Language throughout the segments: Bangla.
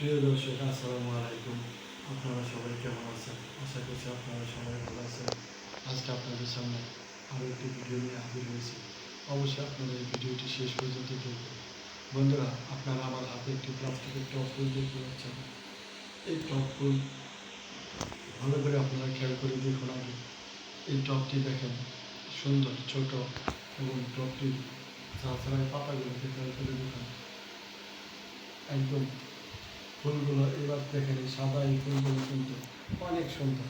প্রিয় দর্শক, আসসালামু আলাইকুম। আপনারা সবাই কেমন আছেন? আশা করছি আপনারা সবাই ভালো আছেন। আজকে আপনাদের সামনে আরও একটি ভিডিও নিয়ে হাজির হয়েছি। অবশ্যই আপনারা এই ভিডিওটি শেষ পর্যন্ত দেখবেন। বন্ধুরা, আপনারা আমার হাতে একটি প্লাস্টিকের টপ ফুল দেখতে পাচ্ছেন। এই টপ ফুল ভালো করে আপনারা খেয়াল করে দেখুন আগে। এই টপটি দেখেন, সুন্দর, ছোট এবং টপটির চাষড়ায় পাতাগুলোকে খেয়াল করে দেখুন। একদম ফুলগুলো এবার দেখেন এই সাদা এই ফুলগুলো কিন্তু অনেক সুন্দর।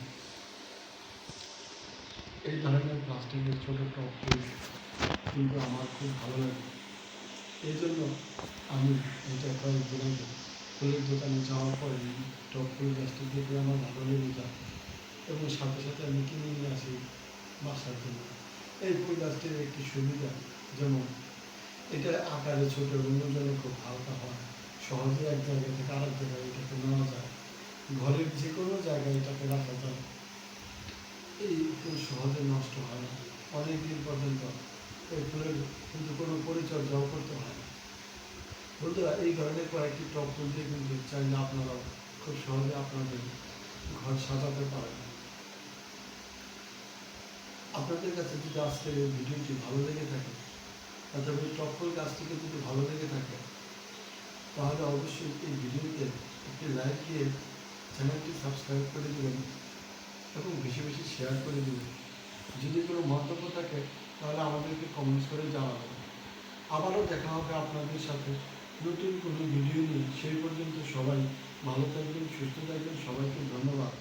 এই ধরনের প্লাস্টিকের ছোটো টপ ফুল কিন্তু আমার খুব ভালো লাগে। এই জন্য আমি এটা কয়েকদিন আগে ফুলের দোকানে যাওয়ার পরে টপ ফুল গাছটি দেখে আমার ভালো লেগে যায় এবং সাথে সাথে আমি কিনে নিয়ে আসি বাসার জন্য। এই ফুল গাছটির একটি সুবিধা, যেমন এটা আকারে ছোটো এবং ওজনে খুব হয় সহজে এক জায়গা থেকে আরেক জায়গায় এটাকে নেওয়া যায়। ঘরের যে কোনো জায়গায় এটাকে রাখা যায়। এই ফুল সহজে নষ্ট হয় না। অনেক দিন পর্যন্ত এই ফুলের কিন্তু কোনো পরিচর্যাও করতে হয় না। বন্ধুরা, এই ধরনের কয়েকটি টপ ফুল দিয়ে কিন্তু চাইলে আপনারাও খুব সহজে আপনাদের ঘর সাজাতে পারেন। আপনাদের কাছে যদি আজকের এই ভিডিওটি ভালো লেগে থাকে, অথবা এই টপ ফুল গাছটিকে যদি ভালো লেগে থাকে তাহলে অবশ্যই এই ভিডিওতে একটি লাইক দিয়ে চ্যানেলটি সাবস্ক্রাইব করে দেবেন এবং বেশি বেশি শেয়ার করে দেবেন। যদি কোনো মন্তব্য থাকে, তাহলে আমাদেরকে কমেন্টস করে জানাবেন। আবারও দেখা হবে আপনাদের সাথে নতুন কোনো ভিডিও নিয়ে। সেই পর্যন্ত সবাই ভালো থাকবেন, সুস্থ থাকবেন। সবাইকে ধন্যবাদ।